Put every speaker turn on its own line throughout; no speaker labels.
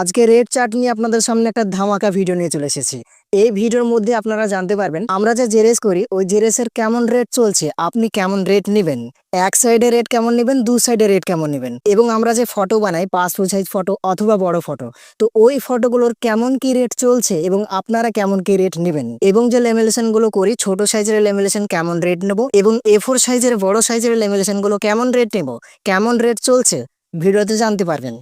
আজকে red chart নিয়ে আপনাদের সামনে একটা ধামাকা ভিডিও নিয়ে চলে এসেছি। এই ভিডিওর মধ্যে আপনারা জানতে পারবেন, আমরা যে জেরেস করি, ওই জেরেসের কেমন রেট চলছে, আপনি কেমন রেট নেবেন, এক সাইডে রেট কেমন নেবেন, দু সাইডে রেট কেমন নেবেন, এবং আমরা যে ফটো বানাই পাসপোর্ট সাইজ ফটো অথবা বড় ফটো, তো ওই ফটোগুলোর কেমন কি রেট চলছে এবং আপনারা কেমন কি রেট নেবেন, এবং যে লেমিনেশনগুলো করি, ছোট সাইজের লেমিনেশন কেমন রেট নেব, এবং এ ফোর সাইজের বড় সাইজের লেমিনেশনগুলো কেমন রেট নেব, কেমন রেট চলছে ভিডিওতে জানতে পারবেন।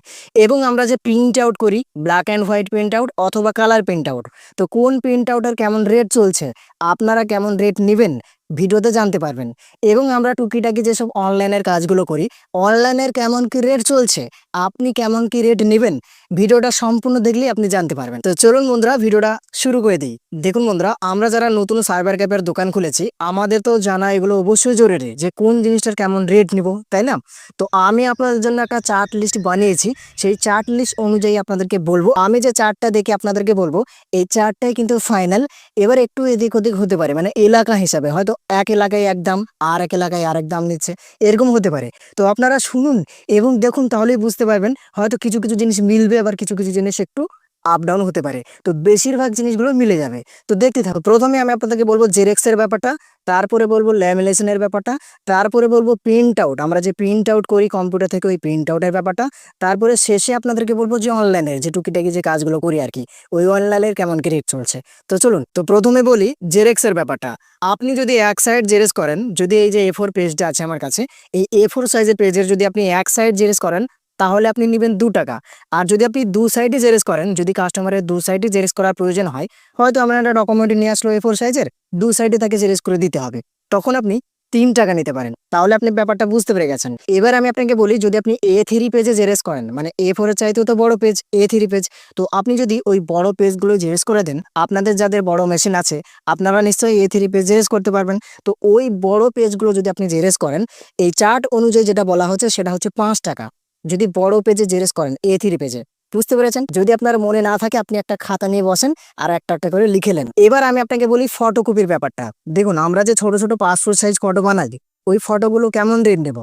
এবং আমরা যে প্রিন্ট আউট করি black and white print out অথবা কালার প্রিন্ট আউট তো কোন প্রিন্ট আউটের কেমন রেট চলছে, আপনারা কেমন রেট নেবেন ভিডিওতে জানতে পারবেন। এবং আমরা টুকিটাকি যেসব অনলাইনের কাজগুলো করি, অনলাইনের কেমন কি রেট চলছে, আপনি কেমন কি রেট নেবেন, ভিডিওটা সম্পূর্ণ দেখলেই আপনি জানতে পারবেন। তো চলুন বন্ধুরা, ভিডিওটা শুরু করে দিই। দেখুন বন্ধুরা, আমরা যারা নতুন সাইবার ক্যাপের দোকান খুলেছি, আমাদের তো জানা এগুলো অবশ্যই জরুরি যে কোন জিনিসটার কেমন রেট নিব, তাই না? তো আমি আপনাদের জন্য একটা চার্ট লিস্ট বানিয়েছি। সেই চার্ট লিস্ট অনুযায়ী আপনাদেরকে বলব। আমি যে চার্টটা দেখে আপনাদেরকে বলব, এই চার্টটাই কিন্তু ফাইনাল এবার একটু এদিক ওদিক হতে পারে মানে এলাকা হিসাবে। হয়তো এক এলাকায় এক দাম, আর এক এলাকায় আরেক দাম নিচ্ছে। এরকম হতে পারে। তো আপনারা শুনুন এবং দেখুন, তাহলেই বুঝতে পারবেন। হয়তো কিছু কিছু জিনিস মিলবে, আবার কিছু কিছু জিনিস একটু আপ ডাউন হতে পারে। তো বেশিরভাগ জিনিসগুলো মিলে যাবে। তো দেখতে থাকো, প্রথমে আমি আপনাদেরকে বলব জেরেক্সের ব্যাপারটা, তারপরে বলব ল্যামিনেশনের ব্যাপারটা, তারপরে বলব প্রিন্ট আউট আমরা যে প্রিন্ট আউট করি কম্পিউটার থেকে ওই প্রিন্ট আউটের ব্যাপারটা, তারপরে শেষে আপনাদেরকে বলব যে অনলাইনের যে টুকিটাকি যে কাজগুলো করি আর কি, ওই অনলাইনের কেমন কি রেট চলছে। তো চলুন, তো প্রথমে বলি জেরেক্সের ব্যাপারটা। আপনি যদি এক সাইড জেরেস করেন, যদি এই যে এ ফোর পেজটা আছে আমার কাছে, এই এ ফোর সাইজের পেজের যদি আপনি এক সাইড জেরেস করেন তাহলে আপনি নেবেন দু টাকা। আর যদি আপনি দু সাইডে জেরেস করেন, যদি কাস্টমারের দু সাইডে জেরেস করার প্রয়োজন হয়, হয়তো আমরা একটা ডকুমেন্ট নিয়ে আসলো এ ফোর সাইজের দু সাইডে তাকে জেরেস করে দিতে হবে। তখন আপনি তিন টাকা নিতে পারেন। তাহলে আপনি ব্যাপারটা বুঝতে পেরে গেছেন। এবার আমি আপনাকে বলি, যদি আপনি এ থ্রি পেজে জেরেস করেন মানে এ ফোরের চাইতেও তো বড় পেজ এ থ্রি পেজ তো আপনি যদি ওই বড় পেজগুলো জেরেস করে দেন, আপনাদের যাদের বড় মেশিন আছে, আপনারা নিশ্চয়ই এ থ্রি পেজ জেরেস করতে পারবেন। তো ওই বড় পেজগুলো যদি আপনি জেরেস করেন, এই চার্ট অনুযায়ী যেটা বলা হচ্ছে, সেটা হচ্ছে পাঁচ টাকা। যদি বড় পেজে জেরেস করেন এ থ্রি পেজে বুঝতে পেরেছেন? যদি আপনার মনে না থাকে, আপনি একটা খাতা নিয়ে বসেন আর একটা একটা করে লিখেলেন এবার আমি আপনাকে বলি ফটোকপির ব্যাপারটা। দেখুন, আমরা যে ছোট ছোট পাসপোর্ট সাইজ ফটো বানাই, ওই ফটোগুলো কেমন রেট নেব?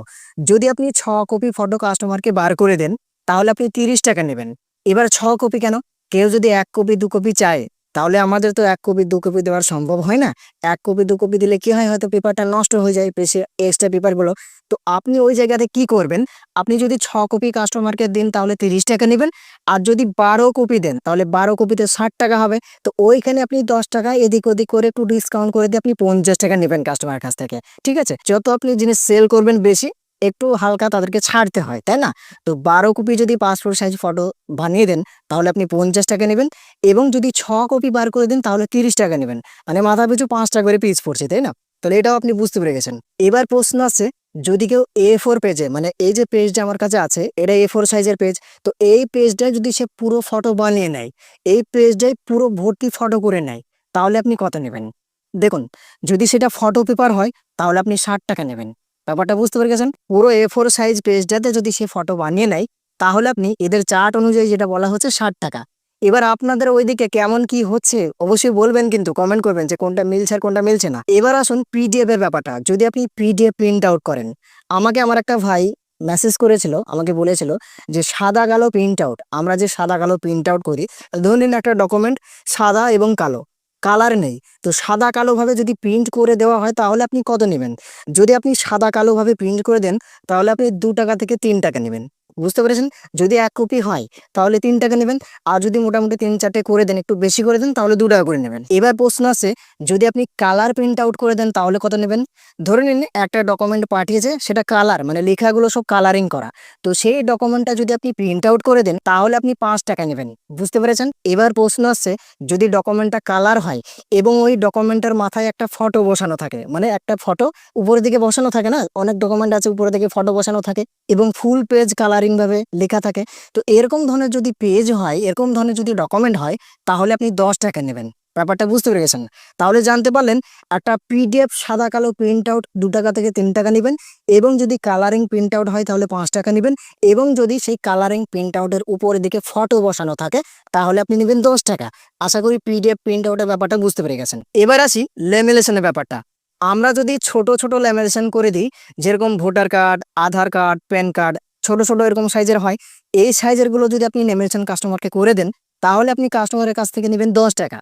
যদি আপনি ছ কপি ফটো কাস্টমারকে বার করে দেন, তাহলে আপনি তিরিশ টাকা নেবেন। এবার ছ কপি কেন? কেউ যদি এক কপি দু কপি চায় তাহলে আমাদের তো এক কপি, দু কপি দেওয়ার সম্ভব হয় না। এক কপি, দু কপি দিলে কি হয়? হয়তো পেপারটা নষ্ট হয়ে যায়, বেশি এক্সট্রা পেপারগুলো তো আপনি ওই জায়গাতে কি করবেন? আপনি যদি ছ কপি কাস্টমারকে দিন, তাহলে তিরিশ টাকা নেবেন। আর যদি বারো কপি দেন, তাহলে বারো কপিতে ষাট টাকা হবে। তো ওইখানে আপনি দশ টাকা এদিক ওদিক করে একটু ডিসকাউন্ট করে দিয়ে আপনি পঞ্চাশ টাকা নেবেন কাস্টমারের কাছ থেকে। ঠিক আছে? যত আপনি জিনিস সেল করবেন বেশি একটু হালকা তাদেরকে ছাড়তে হয়, তাই না? তো বারো কপি যদি পাসপোর্ট সাইজ ফটো বানিয়ে দেন, তাহলে আপনি পঞ্চাশ টাকা নেবেন এবং যদি ছ কপি বার করে দেন, তাহলে তিরিশ টাকা নেবেন। মানে মাথা পিছু পাঁচ টাকা করে পিস পড়ছে, তাই না? তাহলে এটাও আপনি বুঝতে পেরে গেছেন। এবার প্রশ্ন আছে, যদি কেউ এ ফোর পেজে মানে এই যে পেজটা আমার কাছে আছে, এটা এ ফোর সাইজের পেজ তো এই পেজটায় যদি সে পুরো ফটো বানিয়ে নেয়, এই পেজটায় পুরো ভর্তি ফটো করে নেয়, তাহলে আপনি কত নেবেন? দেখুন, যদি সেটা ফটো পেপার হয়, তাহলে আপনি ষাট টাকা নেবেন। ব্যাপারটা বুঝতে পেরে গেছেন পুরো এ ফোর সাইজ পেজটাতে যদি সে ফটো বানিয়ে নেয়, তাহলে আপনি এদের চার্ট অনুযায়ী যেটা বলা হচ্ছে ষাট টাকা। এবার আপনাদের ওইদিকে কেমন কি হচ্ছে অবশ্যই বলবেন কিন্তু কমেন্ট করবেন যে কোনটা মিলছে আর কোনটা মিলছে না। এবার আসুন পিডিএফ এর ব্যাপারটা। যদি আপনি পিডিএফ প্রিন্ট আউট করেন, আমাকে আমার একটা ভাই মেসেজ করেছিল, আমাকে বলেছিল যে সাদা কালো প্রিন্ট আউট আমরা যে সাদা কালো প্রিন্ট আউট করি ধরুন একটা ডকুমেন্ট সাদা এবং কালো। কালার নেই। তো সাদা কালোভাবে যদি প্রিন্ট করে দেওয়া হয়, তাহলে আপনি কত নেবেন? যদি আপনি সাদা কালোভাবে প্রিন্ট করে দেন, তাহলে আপনি দু টাকা থেকে তিন টাকা নেবেন। বুঝতে পেরেছেন? যদি এক কপি হয়, তাহলে তিন টাকা নেবেন। আর যদি মোটামুটি তিন চারটে করে দেন, একটু বেশি করে দেন, তাহলে দু টাকা করে নেবেন। এবার প্রশ্ন আছে, যদি আপনি কালার প্রিন্ট আউট করে দেন, তাহলে কত নেবেন? ধরে নিন, একটা ডকুমেন্ট পাঠিয়েছে, সেটা কালার মানে লেখাগুলো সব কালারিং করা। তো সেই ডকুমেন্টটা যদি আপনি প্রিন্ট আউট করে দেন, তাহলে আপনি পাঁচ টাকা নেবেন। বুঝতে পেরেছেন? এবার প্রশ্ন আসছে যদি ডকুমেন্টটা কালার হয়, এবং ওই ডকুমেন্টের মাথায় একটা ফটো বসানো থাকে মানে একটা ফটো উপরের দিকে বসানো থাকে না? অনেক ডকুমেন্ট আছে উপরের দিকে ফটো বসানো থাকে, এবং ফুল পেজ কালারিং ভাবে লেখা থাকে। তো এরকম ধরনের যদি পেজ হয়, এরকম ধরনের যদি ডকুমেন্ট হয়, তাহলে আপনি দশ টাকা নেবেন। ব্যাপারটা বুঝতে পেরে গেছেন? তাহলে জানতে পারলেন, একটা পিডিএফ সাদা কালো প্রিন্ট আউট দু টাকা থেকে তিন টাকা নেবেন এবং যদি কালারিং প্রিন্ট আউট হয়, তাহলে পাঁচ টাকা নেবেন এবং যদি সেই কালারিং প্রিন্ট আউটের উপরের দিকে ফটো বসানো থাকে, তাহলে আপনি নেবেন দশ টাকা। আশা করি পিডিএফ প্রিন্ট আউটের ব্যাপারটা বুঝতে পেরে গেছেন। এবার আসি লেমিনেশনের ব্যাপারটা। আমরা যদি ছোট ছোট ল্যামিনেশন করে দিই, যেরকম voter card Aadhaar card PAN card ছোট ছোট এরকম সাইজের হয়, এই সাইজেরগুলো যদি আপনি নেমেছেন কাস্টমারকে করে দেন, তাহলে আপনি কাস্টমারের কাছ থেকে নেবেন দশ টাকা।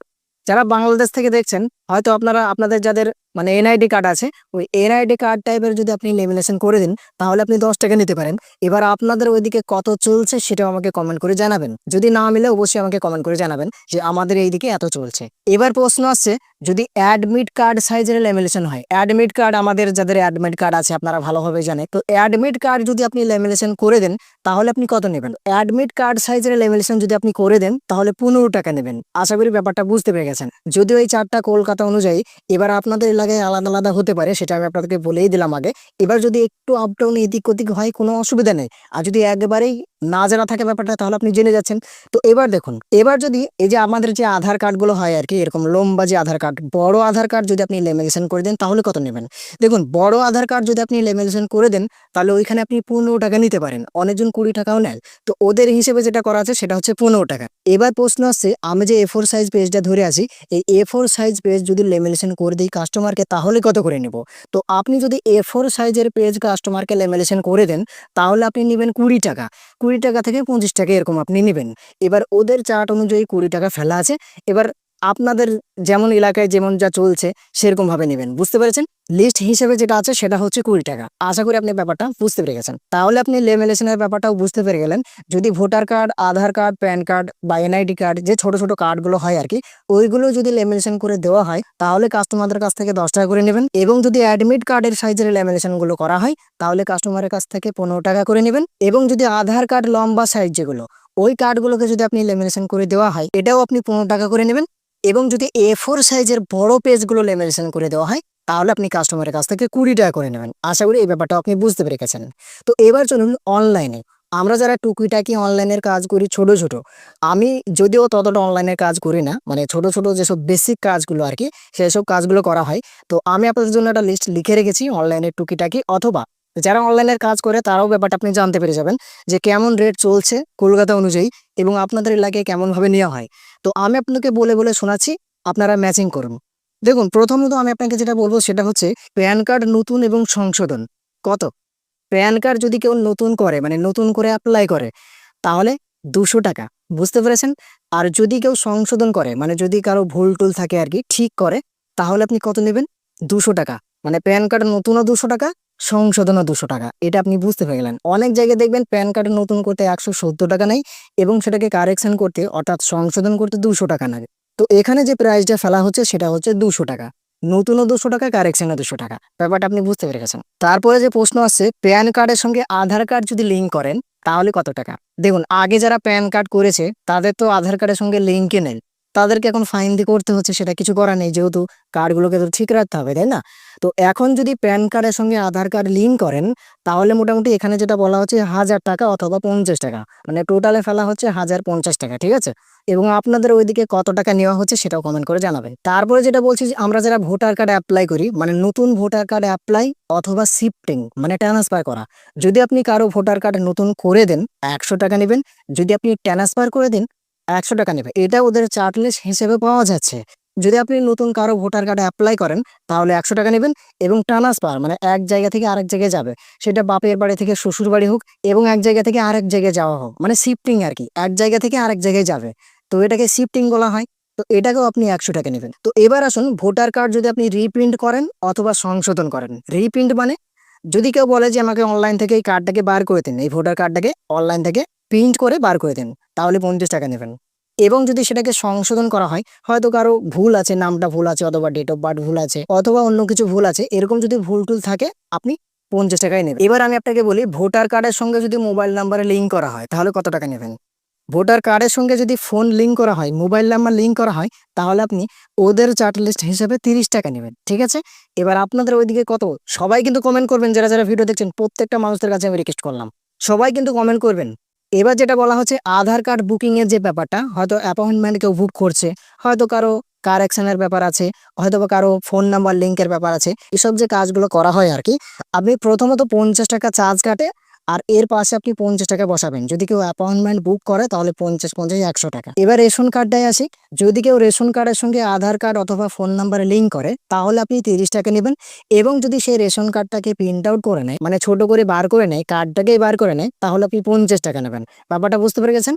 যারা বাংলাদেশ থেকে দেখছেন, হয়তো আপনারা, আপনাদের যাদের মানে এনআইডি কার্ড আছে, ওই এনআইডি কার্ড টাইপের যদি আপনি লেমিনেশন করে দিন, তাহলে আপনি দশ টাকা নিতে পারেন। এবার আপনাদের ওইদিকে কত চলছে সেটাও আমাকে কমেন্ট করে জানাবেন। যদি না মিলে অবশ্যই আমাকে কমেন্ট করে জানাবেন যে আমাদের এইদিকে এত চলছে। এবার প্রশ্ন আসছে, যদি অ্যাডমিট কার্ড সাইজের লেমিনেশন হয় অ্যাডমিট কার্ড আমাদের যাদের অ্যাডমিট কার্ড আছে আপনারা ভালোভাবে জানেন। তো অ্যাডমিট কার্ড যদি আপনি লেমিনেশন করে দেন, তাহলে আপনি কত নেবেন? অ্যাডমিট কার্ড সাইজের লেমিনেশন যদি আপনি করে দেন, তাহলে পনেরো টাকা নেবেন। আশা করি ব্যাপারটা বুঝতে পেরে গেছেন। যদিও এই চারটা কলকাতা অনুযায়ী, এবার আপনাদের এলাকায় আলাদা আলাদা হতে পারে, সেটা আমি আপনাদেরকে বলেই দিলাম আগে। এবার যদি একটু আপ ডাউন এদিক ওদিক হয়, কোনো অসুবিধা নেই। আর যদি একেবারেই না জানা থাকে ব্যাপারটা, তাহলে আপনি জেনে যাচ্ছেন। তো এবার দেখুন, এবার যদি এই যে আমাদের যে আধার কার্ডগুলো হয় আর কি, এরকম লম্বা যে আধার কার্ড, বড় আধার কার্ড যদি আপনি লেমিনেশন করে দেন, তাহলে কত নেবেন? দেখুন, বড় আধার কার্ড যদি আপনি লেমিনেশন করে দেন, তাহলে ওইখানে আপনি পনেরো টাকা নিতে পারেন। অনেকজন কুড়ি টাকাও নেন তো ওদের হিসেবে যেটা করা আছে, সেটা হচ্ছে পনেরো টাকা। এবার প্রশ্ন আসছে, আমি যে এ ফোর সাইজ পেজটা ধরে আছি, এই এ ফোর সাইজ পেজ যদি লেমিনেশন করে দিই কাস্টমারকে তাহলে কত করে নেব? তো আপনি যদি এ ফোর সাইজের পেজ কাস্টমারকে লেমিনেশন করে দেন, তাহলে আপনি নেবেন কুড়ি টাকা। কুড়ি টাকা থেকে পঁচিশ টাকা এরকম আপনি নেবেন। এবার ওদের চার্ট অনুযায়ী কুড়ি টাকা ফেলা আছে। এবার আপনাদের যেমন এলাকায় যেমন যা চলছে, সেরকম ভাবে নেবেন। বুঝতে পেরেছেন? লিস্ট হিসেবে যেটা আছে, সেটা হচ্ছে কুড়ি টাকা। আশা করি আপনি ব্যাপারটা বুঝতে পেরে গেছেন। তাহলে আপনি লেমিনেশনের ব্যাপারটাও বুঝতে পেরে গেলেন। যদি voter card, Aadhaar card, PAN card বা এনআইডি কার্ড, যে ছোট ছোট কার্ডগুলো হয় আর কি, ওইগুলো যদি লেমিনেশন করে দেওয়া হয়, তাহলে কাস্টমারদের কাছ থেকে দশ টাকা করে নেবেন এবং যদি অ্যাডমিট কার্ডের সাইজের লেমিনেশনগুলো করা হয়, তাহলে কাস্টমারের কাছ থেকে পনেরো টাকা করে নেবেন এবং যদি আধার কার্ড, লম্বা সাইজ যেগুলো, ওই কার্ডগুলোকে যদি আপনি লেমিনেশন করে দেওয়া হয়, এটাও আপনি পনেরো টাকা করে নেবেন। এবং যদি এ ফোর সাইজের বড় পেজগুলো লেমিনেশন করে দেওয়া হয়, তাহলে আপনি কাস্টমারের কাছ থেকে কুড়ি টাকা করে নেবেন। আশা করি এই ব্যাপারটা আপনি বুঝতে পেরে গেছেন তো এবার চলুন অনলাইনে আমরা যারা টুকিটাকি অনলাইনের কাজ করি ছোট ছোট, আমি যদিও ততটা অনলাইনের কাজ করি না মানে ছোট ছোট যেসব বেসিক কাজগুলো আর কি, সেসব কাজগুলো করা হয়, তো আমি আপনাদের জন্য একটা লিস্ট লিখে রেখেছি অনলাইনের টুকিটাকি অথবা যারা অনলাইনের কাজ করে, তারাও ব্যাপারটা আপনি জানতে পেরে যাবেন যে কেমন রেট চলছে কলকাতা অনুযায়ী এবং আপনাদের এলাকায় কেমনভাবে নেওয়া হয়। তো আমি আপনাকে বলে বলে শোনাচ্ছি, আপনারা ম্যাচিং করুন। দেখুন, প্রথমত আমি আপনাকে যেটা বলব সেটা হচ্ছে প্যান কার্ড নতুন এবং সংশোধন। কত? প্যান কার্ড যদি কেউ নতুন করে মানে নতুন করে অ্যাপ্লাই করে, তাহলে দুশো টাকা, বুঝতে পেরেছেন? আর যদি কেউ সংশোধন করে মানে যদি কারও ভুল টুল থাকে আর কি, ঠিক করে, তাহলে আপনি কত নেবেন? দুশো টাকা। মানে প্যান কার্ড নতুনও দুশো টাকা সংশোধনও দুশো টাকা। এটা আপনি বুঝতে পেরে গেলেন। অনেক জায়গায় দেখবেন প্যান কার্ড নতুন করতে একশো সত্তর টাকা নেয় এবং সেটাকে কারেকশন করতে অর্থাৎ সংশোধন করতে দুশো টাকা লাগে। তো এখানে যে প্রাইসটা ফেলা হচ্ছে সেটা হচ্ছে দুশো টাকা। নতুনও দুশো টাকা, কারেকশনও দুশো টাকা। ব্যাপারটা আপনি বুঝতে পেরে গেছেন। তারপরে যে প্রশ্ন আসছে, প্যান কার্ডের সঙ্গে আধার কার্ড যদি লিঙ্ক করেন, তাহলে কত টাকা? দেখুন, আগে যারা প্যান কার্ড করেছে, তাদের তো আধার কার্ডের সঙ্গে লিঙ্কে নেই। তাদেরকে এখন ফাইন দিয়ে করতে হচ্ছে, সেটা কিছু করার নেই, যেহেতু কার্ডগুলোকে তো ঠিক রাখতে হবে, তাই না? তো এখন যদি প্যান কার্ডের সঙ্গে আধার কার্ড লিঙ্ক করেন, তাহলে মোটামুটি এখানে যেটা বলা হচ্ছে হাজার টাকা অথবা পঞ্চাশ টাকা মানে টোটালে ফেলা হচ্ছে হাজার পঞ্চাশ টাকা, ঠিক আছে? এবং আপনাদের ওইদিকে কত টাকা নেওয়া হচ্ছে সেটাও কমেন্ট করে জানাবে তারপরে যেটা বলছি যে আমরা যারা ভোটার কার্ড অ্যাপ্লাই করি মানে নতুন ভোটার কার্ড অ্যাপ্লাই অথবা শিফটিং মানে ট্রান্সফার করা, যদি আপনি কারও ভোটার কার্ড নতুন করে দেন, একশো টাকা নেবেন, যদি আপনি ট্রান্সফার করে দেন একশো টাকা নেবে। এটা ওদের চার্টলেস হিসেবে পাওয়া যাচ্ছে। যদি আপনি নতুন কারও ভোটার কার্ড অ্যাপ্লাই করেন, তাহলে একশো টাকা নেবেন এবং ট্রান্সফার মানে এক জায়গা থেকে আরেক জায়গায় যাবে। সেটা বাপের বাড়ি থেকে শ্বশুর বাড়ি হোক এবং এক জায়গা থেকে আরেক জায়গায় যাওয়া হোক। মানে শিফটিং আর কি। এক জায়গা থেকে আরেক জায়গায় যাবে। তো এটাকে শিফটিং বলা হয়। তো এটাকেও আপনি একশো টাকা নেবেন। তো এবার আসুন, ভোটার কার্ড যদি আপনি রিপ্রিন্ট করেন অথবা সংশোধন করেন। রিপ্রিন্ট মানে যদি কেউ বলে যে, আমাকে অনলাইন থেকে এই কার্ডটাকে বার করে দিন। এই ভোটার কার্ডটাকে অনলাইন থেকে প্রিন্ট করে বার করে দিন, তাহলে পঞ্চাশ টাকা নেবেন। এবং যদি সেটাকে সংশোধন করা হয়, হয়তো কারও ভুল আছে, নামটা ভুল আছে, অথবা ডেট অফ বার্থ ভুল আছে, অথবা অন্য কিছু ভুল আছে, এরকম যদি ভুল টুল থাকে, আপনি পঞ্চাশ টাকায় নেবেন। এবার আমি আপনাকে বলি ভোটার কার্ডের সঙ্গে যদি মোবাইল নাম্বারে লিঙ্ক করা হয়, তাহলে কত টাকা নেবেন? ভোটার কার্ডের সঙ্গে যদি ফোন লিঙ্ক করা হয় মোবাইল নাম্বার লিঙ্ক করা হয়, তাহলে আপনি ওদের চার্ট লিস্ট হিসেবে তিরিশ টাকা নেবেন, ঠিক আছে? এবার আপনাদের ওইদিকে কত? সবাই কিন্তু কমেন্ট করবেন, যারা যারা ভিডিও দেখছেন, প্রত্যেকটা মানুষদের কাছে আমি রিকোয়েস্ট করলাম। সবাই কিন্তু কমেন্ট করবেন। এবার যেটা বলা হচ্ছে আধার কার্ড বুকিংয়ের যে ব্যাপারটা, হয়তো অ্যাপয়েন্টমেন্ট কেউ বুক করছে, হয়তো কারও কারেকশানের ব্যাপার আছে, হয়তো বা কারও ফোন নাম্বার লিঙ্কের ব্যাপার আছে, এসব যে কাজগুলো করা হয় আর কি, আপনি প্রথমত পঞ্চাশ টাকা চার্জ কাটে আর এর পাশে আপনি পঞ্চাশ টাকা বসাবেন। যদি কেউ অ্যাপয়েন্টমেন্ট বুক করে, তাহলে পঞ্চাশ পঞ্চাশ, একশো টাকা। এবার রেশন কার্ডটাই আসি। যদি কেউ রেশন কার্ডের সঙ্গে আধার কার্ড অথবা ফোন নাম্বার লিঙ্ক করে, তাহলে আপনি তিরিশ টাকা নেবেন। এবং যদি সেই রেশন কার্ডটাকে প্রিন্ট আউট করে নেয় মানে ছোট করে বার করে নেয়, কার্ডটাকেই বার করে নেয়, তাহলে আপনি পঞ্চাশ টাকা নেবেন। ব্যাপারটা বুঝতে পেরে গেছেন?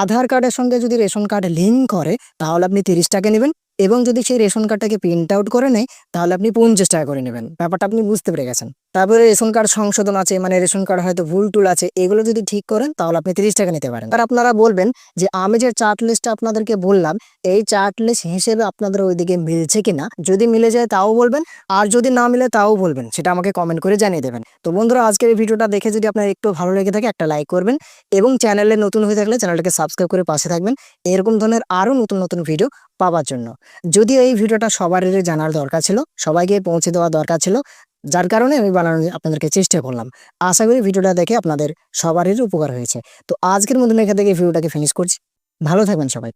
আধার কার্ডের সঙ্গে যদি রেশন কার্ড লিঙ্ক করে, তাহলে আপনি তিরিশ টাকা নেবেন। এবং যদি সেই রেশন কার্ডটাকে প্রিন্ট আউট করে নেয়, তাহলে আপনি পঞ্চাশ টাকা করে নেবেন। ব্যাপারটা আপনি বুঝতে পেরে গেছেন? তারপরে রেশন কার্ড সংশোধন আছে মানে রেশন কার্ড হয়তো ভুল টুল আছে, এগুলো যদি ঠিক করেন তাহলে আপনি তিরিশ টাকা নিতে পারেন। আর আপনারা বলবেন যে আমি যে চার্ট লিস্টটা আপনাদেরকে বললাম, এই চার্ট লিস্ট হিসেবে আপনাদের ওইদিকে মিলছে কিনা? যদি মিলে যায় তাও বলবেন, আর যদি না মিলে তাও বলবেন, সেটা আমাকে কমেন্ট করে জানিয়ে দেবেন। তো বন্ধুরা, আজকের এই ভিডিওটা দেখে যদি আপনার একটু ভালো লেগে থাকে, একটা লাইক করবেন এবং চ্যানেলে নতুন হয়ে থাকলে চ্যানেলটাকে সাবস্ক্রাইব করে পাশে থাকবেন। এরকম ধরনের আরও নতুন নতুন ভিডিও পাওয়ার জন্য। যদিও এই ভিডিওটা সবারই জানার দরকার ছিল, সবাইকে পৌঁছে দেওয়া দরকার ছিল যার কারণে আমি বানানোর আপনাদেরকে চেষ্টা করলাম। আশা করি ভিডিওটা দেখে আপনাদের সবারই উপকার হয়েছে। তো আজকের মতন এখান থেকে ভিডিওটাকে ফিনিশ করছি। ভালো থাকবেন সবাই।